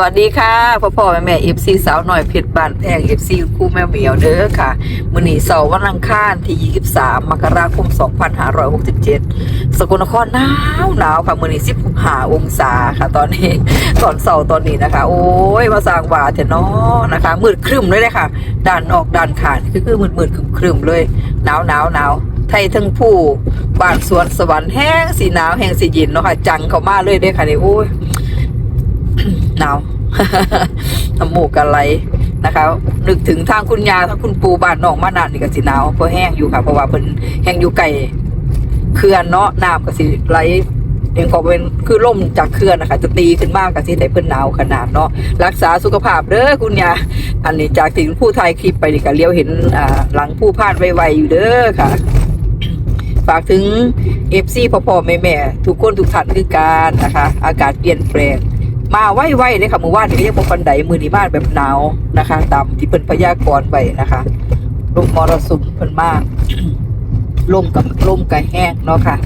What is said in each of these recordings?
วัสดีค่ะพ่อพ่อแม่แม่เอฟซีสาวหน่อยเพชรบานแพงเอฟซีคู่แม่เหมียวเด้อค่ะมื้อนี้เสาร์วันอังคารที่ 23 มกราคม 2567 สกลนครหนาวหนาวค่ะมื้อนี้15องศาค่ะ ตอนนี้ตอนเสาร์ตอนนี้นะคะ โอ้ยมาสร้างว่าเถอะเนาะนะคะมืดครึ้มเลยเลยค่ะด้านออกด้านขานคือคือมืดมืดครึ้มๆเลยหนาวหนาวหนาวไทยทั้งผู้บ้านสวนสวรรค์แห้งสีหนาวแห้งสีเย็นเนาะค่ะ จังเข้ามาเลยเด้อค่ะนี่โอ้ยหนาว น้ำมูกกันไหลนะคะนึกถึงทางคุณยาทาคุณปูบ้านนอกมานานนี่ก็สิหนาวเพราะแห้งอยู่ค่ะเพราะว่าเพิ่นแห้งอยู่ไกลเขื่อนเนาะน้ำก็สิไหลเองก็เป็นคือล่มจากเขื่อนนะคะจะตีขึ้นมากก็สิได้เพิ่นหนาวขนาดเนาะรักษาสุขภาพเด้อคุณยาอันนี้จากที่ผู้ไทยคลิปไปนี่ก็เลี้ยวเห็นอ่าหลังผู้พาดไวๆอยู่เด้อค่ะ ฝากถึงเอฟซีพ่อพ่อแม่แม่ทุกคนทุกท่านคือการนะคะ อากาศเปลี่ยนแปลง มาไวๆเลยค่ะเมื่อวานนี้ก็ยังบ่ปันไดมือนี้บ้านแบบหนาวนะคะ ตามที่เพิ่นพยากรณ์ไว้นะคะลมมรสุมเพิ่นมากลมกับลมกับแห้งเนาะค่ะ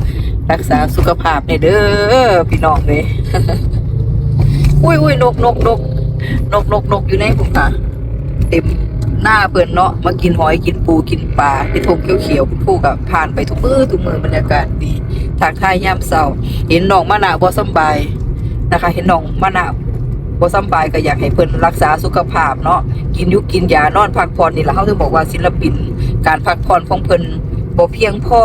รักษาสุขภาพในเด้อพี่น้องเลยอุ้ยอุ้ยนกนกนกนกนกนกอยู่ในผมค่ะ เต็มหน้าเปิ่นเนาะมากินหอยกินปูกินปลาที่ทงเขียวๆคุณผู้กับผ่านไปทุกมือทุกมือบรรยากาศดีทางท่ายยามเศร้าเห็นน้องมะนาวบ่สบาย นะคะ เห็นน้องมะนาวบ่สำบายก็อยากให้เพิ่นรักษาสุขภาพเนาะกินยุกินยานอนพักผ่อนนี่แหละเขาถึงบอกว่าศิลปิน การพักผ่อนของเพิ่นบ่เพียงพอ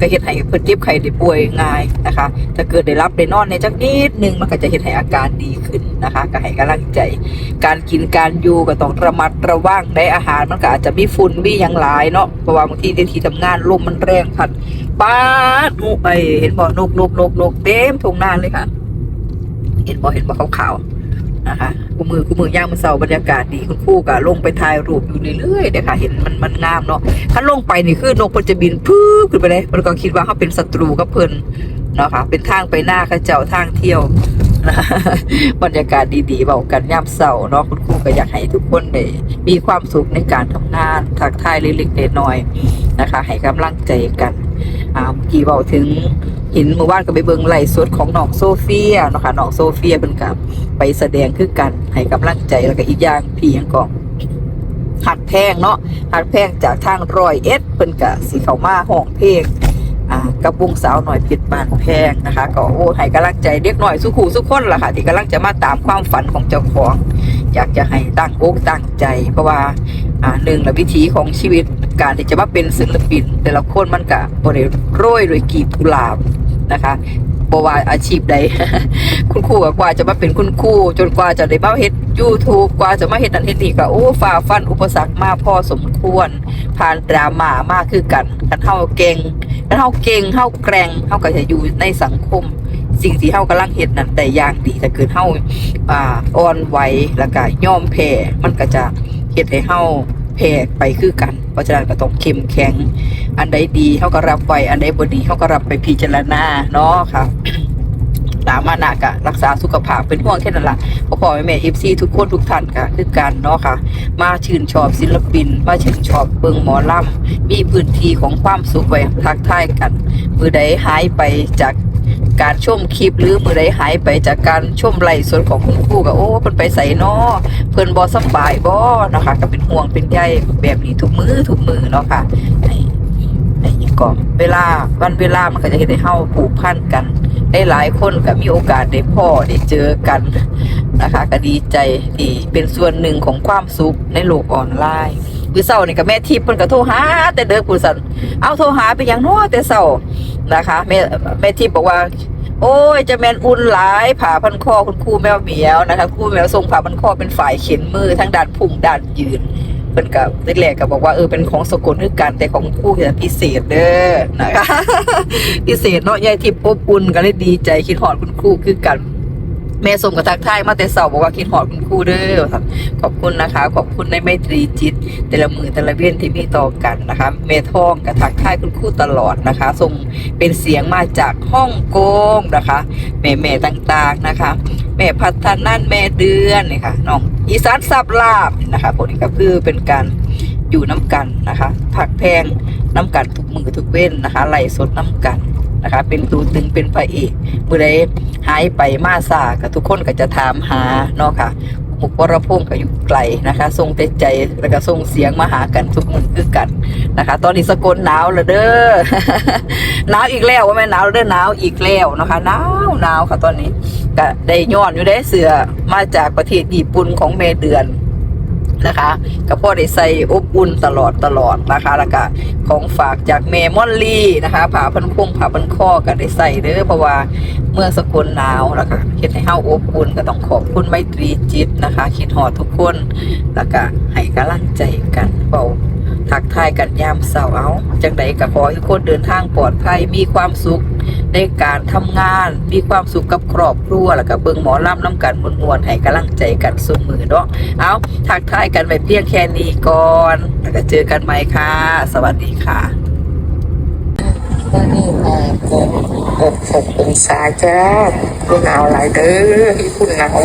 ก็เฮ็ดให้เพิ่นเจ็บไข้ได้ป่วยง่ายนะคะ ถ้าเกิดได้รับได้นอนในจักนิดนึงมันก็จะเฮ็ดให้อาการดีขึ้นนะคะ ก็ให้กำลังใจ การกินการอยู่ก็ต้องระมัดระวังในอาหารมันก็อาจจะมีฝุ่นมีหยังหลายเนาะเพราะว่าบางทีในที่ทำงานลมมันแรงพัดป้าดไอเห็นบ่นกนกนกนกเต็มทุ่งนาเลยค่ะ เห็นบ่เห็นบ่ขาวๆนะคะกูมือกูมือย่างมันเศร้าบรรยากาศดีคุณครู่ก็ลงไปถ่ายรูปอยู่เรื่อยๆเดี๋ยค่ะเห็นมันมันงามเนาะถ้าลงไปนี่คือนกมันจะบินพื้ขึ้นไปเลยมันก็คิดว่าเขาเป็นศัตรูกับเพิ่นเนาะค่ะเป็นทางไปหน้าข้าเจ้าทางเที่ยวบรรยากาศดีๆเบากันย่ำเสาเนาะคุณครูก็อยากให้ทุกคนได้มีความสุขในการทำงานทักทายเล็กๆน้อยๆนะคะ ให้กำลังใจกันอ่าเมื่อกี้เบาถึง เห็นเมื่อวานก็ไปเบิ่งไลฟ์สดของน้องโซเฟียเนาะค่ะน้องโซเฟียเป็นกับไปแสดงคือกันให้กำลังใจแล้วก็อีกอย่างพี่ยังก็หัดแพงเนาะหัดแพงจากทางรอยเอสเพิ่นกะสีเขามาห้องเพลงกับวงสาวหน่อยผิดบานแพงนะคะ ก็โอ้ให้กำลังใจเด็กหน่อยสุขูสุขคนล่ะค่ะ ที่กำลังจะมาตามความฝันของเจ้าของ อยากจะให้ตั้งอกตั้งใจ เพราะว่าอ่าหนึ่งละวิถีของชีวิตการที่จะมาเป็นศิลปิน แต่ละคนมันก็บริโรยด้วยกีบกุหลาบ นะคะบว่าอาชีพใด คุณครูก็กว่าจะมาเป็นคุณครูจนกว่าจะได้มาเฮ็ดยูทูบกว่าจะมาเฮ็ดนั่นเฮ็ดนี่ก็โอ้ฝ่าฟันอุปสรรคมาพอสมควร ผ่านดราม่ามากคือกันกันเฮาเก่งกันเฮาเก่งเฮาแกร่งเฮาก็จะอยู่ในสังคม สิ่งที่เฮากำลังเฮ็ดนั้นได้อย่างดีถ้าเกิดเฮาอ่าอ่อนไหวแล้วก็ยอมแพ้มันก็จะเฮ็ดให้เฮา แพ้ไปคือกัน เพราะฉะนั้นก็ต้องเข้มแข็ง อันใดดีเฮาก็รับไว้อันใดบ่ดีเฮาก็รับไปพิจารณาเนาะค่ะตามานะกะรักษาสุขภาพเป็นห่วงแค่นั้นละพ่อพ่อแม่เอฟซีทุกคนทุกท่านกะคือกันเนาะค่ะ มาชื่นชอบศิลปิน มาชื่นชอบเบิงหมอลำมีพื้นที่ของความสุขไว้ทักทายกัน มือใดหายไปจาก การชมคลิปหรือมือใดหายไปจากการชมไลฟ์สดของคุณครูก็โอ้เพิ่นไปใส่นอเพิ่นบ่สบายบ่นะคะก็เป็นห่วงเป็นใยแบบนี้ทุกมือทุกมือเนาะค่ะในในอีกก่อนเวลาวันเวลามันก็จะเฮ็ดให้เฮาผูกพันกันได้หลายคนก็มีโอกาสได้พ่อได้เจอกันนะคะ ก็ดีใจที่เป็นส่วนหนึ่งของความสุขในโลกออนไลน์คือเศร้านี่กับแม่ทิพย์เพิ่นก็โทรหาแต่เด้อผู้สันเอาโทรหาไปอย่างน้อแต่เศร้า นะคะแม่แม่ทิพย์บอกว่า โอ้ยจะแมนอุ่นหลายผ่าพันคอคุณครูแมวเหมียวนะคะครูแมวทรงผ่าพันคอเป็นฝ่ายเข็นมือทั้งด้านพุ่งด้านยืนเป็นกับแรกก็บอกว่าเออเป็นของสกุลคือกันแต่ของครูคือพิเศษเด้อนะคะพิเศษเนาะยายทิพย์อบอุ่นก็เลยดีใจคิดหอดคุณครูคือกัน แม่สมกับทักทายมาแต่เสาบอกว่าคิดหอดคุณครูเด้อขอบคุณนะคะ ขอบคุณในไมตรีจิต แต่ละมือแต่ละเวียนที่มีต่อกันนะคะแม่ท่องกับทักทายคุณครูตลอดนะคะส่งเป็นเสียงมาจากฮ่องกงนะคะ แม่แม่ต่างๆนะคะ แม่พัฒนันแม่เดือนนี่ค่ะน้องอีสานสับลาบนะคะพวกนี้ก็คือเป็นการอยู่น้ำกันนะคะผักแพงน้ำกันทุกมือทุกเว้นนะคะไหลสดน้ำกัน นะคะ เป็นตูตึงเป็นพระเอกเมื่อใดหายไปมาซากับทุกคนก็จะถามหาเนาะค่ะมุกวรพงศ์ก็อยู่ไกลนะคะทรงแต่ใจแล้วก็ส่งเสียงมาหากันทุกมือคือกันนะคะ ตอนนี้สกลหนาวแล้วเด้อหนาวอีกแล้วว่าแม่หนาวล้วเด้อหนาวอีกแล้วนะคะหนาวหนาวค่ะตอนนี้ก็ได้ย้อนอยู่ได้เสือมาจากประเทศญี่ปุ่นของเมเดือน นะคะก็พ่อได้ใส่อบอุ่นตลอดตลอดนะคะแล้วก็ของฝากจากเมมอนลี่นะคะผ่าพันพุ่งผ่าพันข้อก็ได้ใส่เด้อเพราะว่าเมื่องสกุลหนาวนะคะเฮ็ดให้เฮาอบอุ่นก็ต้องขอบคุณไมตรีจิตนะคะ คิดฮอดทุกคนแล้วก็ให้กำลังใจกันเบาทักทายกันยามเสาร์เอาจังใดก็ขอให้ทุกคนเดินทางปลอดภัยมีความสุข ในการทำงาน มีความสุขกับครอบครัว แล้วก็เบิ่งหมอลำน้ำกันมวนให้กำลังใจกันสุมือเนาะ เอาทักทายกันไปเพียงแค่นี้ก่อน แล้วก็เจอกันใหม่ค่ะ สวัสดีค่ะวันนี้มาเกินหกหกองศาจ้าคุณหนาหลายเด้อคุณหนาว